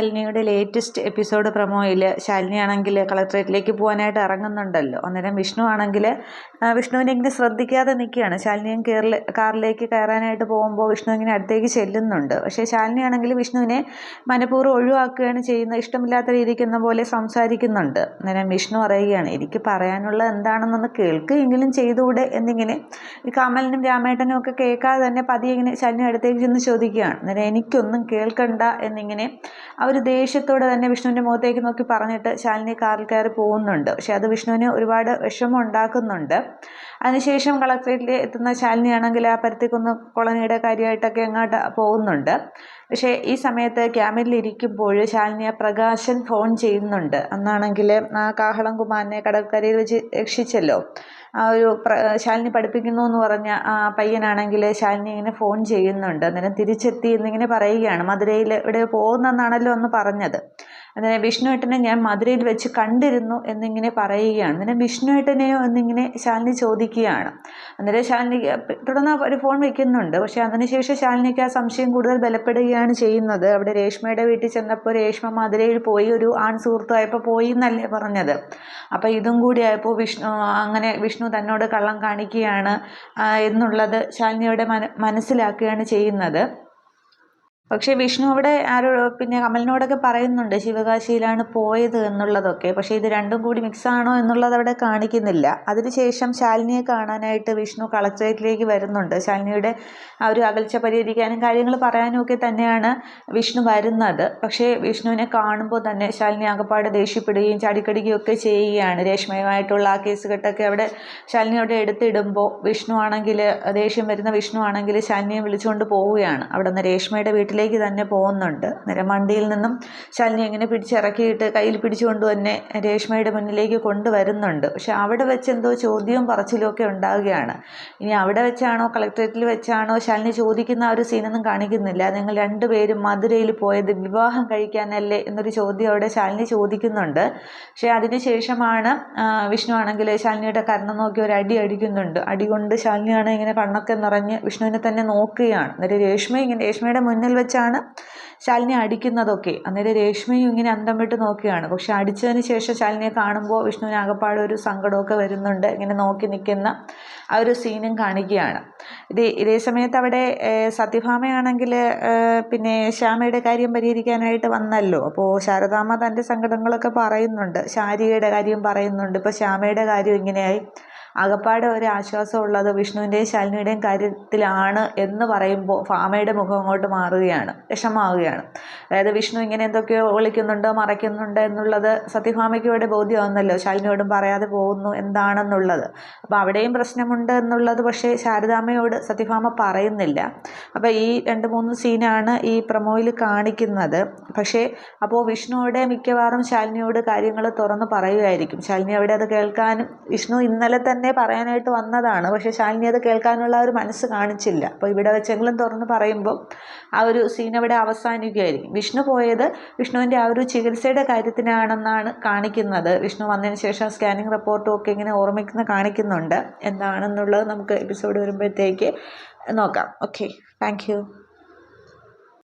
ശാലിനിയുടെ latest episode പ്രൊമോയിൽ ശാലിനി ആണെങ്കിൽ കളക്ട്രേറ്റിലേക്ക് പോകാനായിട്ട് ഇറങ്ങുന്നുണ്ടല്ലോ. അന്നേരം വിഷ്ണു ആണെങ്കിൽ വിഷ്ണുവിനെ ഇങ്ങനെ ശ്രദ്ധിക്കാതെ നിൽക്കുകയാണ്. ശാലിനിയും കയറി കാറിലേക്ക് കയറാനായിട്ട് പോകുമ്പോൾ വിഷ്ണു ഇങ്ങനെ അടുത്തേക്ക് ചെല്ലുന്നുണ്ട്. പക്ഷേ ശാലിനി ആണെങ്കിൽ വിഷ്ണുവിനെ മനഃപൂർവം ഒഴിവാക്കുകയാണ് ചെയ്യുന്നത്. ഇഷ്ടമില്ലാത്ത രീതിക്ക് എന്ന പോലെ സംസാരിക്കുന്നുണ്ട്. അന്നേരം വിഷ്ണു പറയുകയാണ് എനിക്ക് പറയാനുള്ളത് എന്താണെന്നൊന്ന് കേൾക്കുകയെങ്കിലും ചെയ്തുകൂടെ? എന്നിങ്ങനെ ഈ കമലിനും രാമേട്ടനും ഒക്കെ കേൾക്കാതെ തന്നെ പതിയെ ഇങ്ങനെ ശാലിനി അടുത്തേക്ക് ചെന്ന് ചോദിക്കുകയാണ്. അന്നേരം എനിക്കൊന്നും കേൾക്കണ്ട എന്നിങ്ങനെ ആ ഒരു ദേഷ്യത്തോടെ തന്നെ വിഷ്ണുവിന്റെ മുഖത്തേക്ക് നോക്കി പറഞ്ഞിട്ട് ശാലിനി കാറിൽ കയറി പോകുന്നുണ്ട്. പക്ഷേ അത് വിഷ്ണുവിന് ഒരുപാട് വിഷമം ഉണ്ടാക്കുന്നുണ്ട്. അതിനുശേഷം കളക്ട്രേറ്റിൽ എത്തുന്ന ശാലിനിയാണെങ്കിൽ ആ പരുത്തിക്കുന്ന് കോളനിയുടെ കാര്യമായിട്ടൊക്കെ അങ്ങോട്ട് പോകുന്നുണ്ട്. പക്ഷേ ഈ സമയത്ത് ക്യാമ്പിലിരിക്കുമ്പോൾ ശാലിനിയെ പ്രകാശൻ ഫോൺ ചെയ്യുന്നുണ്ട്. അന്നാണെങ്കിൽ ആ കാഹളം കുമാരനെ കടൽക്കരയിൽ വെച്ച് രക്ഷിച്ചല്ലോ. ആ ഒരു ശാലിനി പഠിപ്പിക്കുന്നു എന്ന് പറഞ്ഞ ആ പയ്യനാണെങ്കിൽ ശാലിനി ഇങ്ങനെ ഫോൺ ചെയ്യുന്നുണ്ട്. അന്നേരം തിരിച്ചെത്തി എന്നിങ്ങനെ പറയുകയാണ്. മധുരയിൽ ഇവിടെ പോകുന്നെന്നാണല്ലോ അന്ന് പറഞ്ഞത്. അന്നേരം വിഷ്ണുവേട്ടനെ ഞാൻ മധുരയിൽ വെച്ച് കണ്ടിരുന്നു എന്നിങ്ങനെ പറയുകയാണ്. അന്നേരം വിഷ്ണുവേട്ടനെയോ എന്നിങ്ങനെ ശാലിനി ചോദിക്കുകയാണ്. അന്നേരം ശാലിനി തുടർന്ന് ഒരു ഫോൺ വെക്കുന്നുണ്ട്. പക്ഷേ അതിനുശേഷം ശാലിനിക്ക് ആ സംശയം കൂടുതൽ ബലപ്പെടുകയാണ് ചെയ്യുന്നത്. അവിടെ രേഷ്മയുടെ വീട്ടിൽ ചെന്നപ്പോൾ രേഷ്മ മധുരയിൽ പോയി ഒരു ആൺ സുഹൃത്തായപ്പോൾ പോയി എന്നല്ലേ പറഞ്ഞത്. അപ്പോൾ ഇതും കൂടി ആയപ്പോൾ വിഷ്ണു അങ്ങനെ വിഷ്ണു തന്നോട് കള്ളം കാണിക്കുകയാണ് എന്നുള്ളത് ശാലിനിയുടെ മന മനസ്സിലാക്കുകയാണ് ചെയ്യുന്നത്. പക്ഷേ വിഷ്ണു അവിടെ ആരോ പിന്നെ കമലിനോടൊക്കെ പറയുന്നുണ്ട് ശിവകാശിയിലാണ് പോയത് എന്നുള്ളതൊക്കെ. പക്ഷേ ഇത് രണ്ടും കൂടി മിക്സ് ആണോ എന്നുള്ളത് അവിടെ കാണിക്കുന്നില്ല. അതിനുശേഷം ശാലിനിയെ കാണാനായിട്ട് വിഷ്ണു കളക്ടറേറ്റിലേക്ക് വരുന്നുണ്ട്. ശാലിനിയുടെ ആ ഒരു അകൽച്ച പരിഹരിക്കാനും കാര്യങ്ങൾ പറയാനും ഒക്കെ തന്നെയാണ് വിഷ്ണു വരുന്നത്. പക്ഷേ വിഷ്ണുവിനെ കാണുമ്പോൾ തന്നെ ശാലിനി ആകപ്പാട് ദേഷ്യപ്പെടുകയും ചാടിക്കടിക്കുകയും ഒക്കെ ചെയ്യുകയാണ്. രേഷ്മയുമായിട്ടുള്ള ആ കേസ് കെട്ടൊക്കെ അവിടെ ശാലിനി അവിടെ എടുത്തിടുമ്പോൾ വിഷ്ണു ആണെങ്കിൽ ദേഷ്യം വരുന്ന വിഷ്ണു ആണെങ്കിൽ ശാലിനിയെ വിളിച്ചുകൊണ്ട് പോവുകയാണ്. അവിടെ നിന്ന് രേഷ്മയുടെ വീട്ടിൽ വീട്ടിലേക്ക് തന്നെ പോകുന്നുണ്ട്. അന്നേരം വണ്ടിയിൽ നിന്നും ശാലിനി എങ്ങനെ പിടിച്ചിറക്കിയിട്ട് കയ്യിൽ പിടിച്ചുകൊണ്ട് തന്നെ രേഷ്മയുടെ മുന്നിലേക്ക് കൊണ്ടുവരുന്നുണ്ട്. പക്ഷെ അവിടെ വെച്ച് എന്തോ ചോദ്യവും പറച്ചിലും ഒക്കെ ഉണ്ടാവുകയാണ്. ഇനി അവിടെ വെച്ചാണോ കളക്ട്രേറ്റിൽ വെച്ചാണോ ശാലിനി ചോദിക്കുന്ന ആ ഒരു സീനൊന്നും കാണിക്കുന്നില്ല. നിങ്ങൾ രണ്ടുപേരും മധുരയിൽ പോയത് വിവാഹം കഴിക്കാനല്ലേ എന്നൊരു ചോദ്യം അവിടെ ശാലിനി ചോദിക്കുന്നുണ്ട്. പക്ഷേ അതിനുശേഷമാണ് വിഷ്ണു ആണെങ്കിൽ ശാലിനിയുടെ കരണം നോക്കി ഒരു അടി അടിക്കുന്നുണ്ട്. അടികൊണ്ട് ശാലിനിയാണ് ഇങ്ങനെ കണ്ണൊക്കെ നിറഞ്ഞ് വിഷ്ണുവിനെ തന്നെ നോക്കുകയാണ്. എന്നിട്ട് രേഷ്മ ഇങ്ങനെ രേഷ്മയുടെ മുന്നിൽ വെച്ച് വെച്ചാണ് ശാലിനി അടിക്കുന്നതൊക്കെ. അന്നേരം രേഷ്മയും ഇങ്ങനെ അന്തം വിട്ട് നോക്കുകയാണ്. പക്ഷെ അടിച്ചതിന് ശേഷം ശാലിനിയെ കാണുമ്പോൾ വിഷ്ണുവിന് ആകപ്പാട് ഒരു സങ്കടമൊക്കെ വരുന്നുണ്ട്. ഇങ്ങനെ നോക്കി നിൽക്കുന്ന ആ ഒരു സീനും കാണിക്കുകയാണ്. ഇത് ഇതേ സമയത്ത് അവിടെ സത്യഭാമയാണെങ്കിൽ പിന്നെ ശ്യാമയുടെ കാര്യം പരിഹരിക്കാനായിട്ട് വന്നല്ലോ. അപ്പോൾ ശാരദാമ്മ തന്റെ സങ്കടങ്ങളൊക്കെ പറയുന്നുണ്ട്. ശാരികയുടെ കാര്യം പറയുന്നുണ്ട്. ഇപ്പോൾ ശ്യാമയുടെ കാര്യം ഇങ്ങനെയായി. ആകപ്പാടെ ഒരു ആശ്വാസമുള്ളത് വിഷ്ണുവിന്റെയും ശാലിനിയുടെയും കാര്യത്തിലാണ് എന്ന് പറയുമ്പോൾ ഫാമയുടെ മുഖം അങ്ങോട്ട് മാറുകയാണ് വിഷമാവുകയാണ് അതായത് വിഷ്ണു ഇങ്ങനെ എന്തൊക്കെയോ ഒളിക്കുന്നുണ്ട് മറയ്ക്കുന്നുണ്ട് എന്നുള്ളത് സത്യഭാമയ്ക്ക് ഇവിടെ ബോധ്യമാവുന്നല്ലോ. ശാലിനിയോടും പറയാതെ പോകുന്നു എന്താണെന്നുള്ളത്. അപ്പോൾ അവിടെയും പ്രശ്നമുണ്ട് എന്നുള്ളത് പക്ഷേ ശാരദാമ്മയോട് സത്യഭാമ പറയുന്നില്ല. അപ്പോൾ ഈ രണ്ട് മൂന്ന് സീനാണ് ഈ പ്രമോയിൽ കാണിക്കുന്നത്. പക്ഷേ അപ്പോൾ വിഷ്ണുവിടെ മിക്കവാറും ശാലിനിയോട് കാര്യങ്ങൾ തുറന്ന് പറയുമായിരിക്കും ശാലിനി അവിടെ അത് കേൾക്കാനും വിഷ്ണു ഇന്നലെ തന്നെ തന്നെ പറയാനായിട്ട് വന്നതാണ്. പക്ഷേ ശാലിനി അത് കേൾക്കാനുള്ള ഒരു മനസ്സ് കാണിച്ചില്ല. അപ്പോൾ ഇവിടെ വെച്ചെങ്കിലും തുറന്ന് പറയുമ്പോൾ ആ ഒരു സീൻ അവിടെ അവസാനിക്കുകയായിരിക്കും. വിഷ്ണു പോയത് വിഷ്ണുവിന്റെ ആ ഒരു ചികിത്സയുടെ കാര്യത്തിനാണെന്നാണ് കാണിക്കുന്നത്. വിഷ്ണു വന്നതിന് ശേഷം സ്കാനിങ് റിപ്പോർട്ടും ഒക്കെ ഇങ്ങനെ ഓർമ്മിക്കുന്ന കാണിക്കുന്നുണ്ട്. എന്താണെന്നുള്ളത് നമുക്ക് എപ്പിസോഡ് വരുമ്പോഴത്തേക്ക് നോക്കാം. Okay thank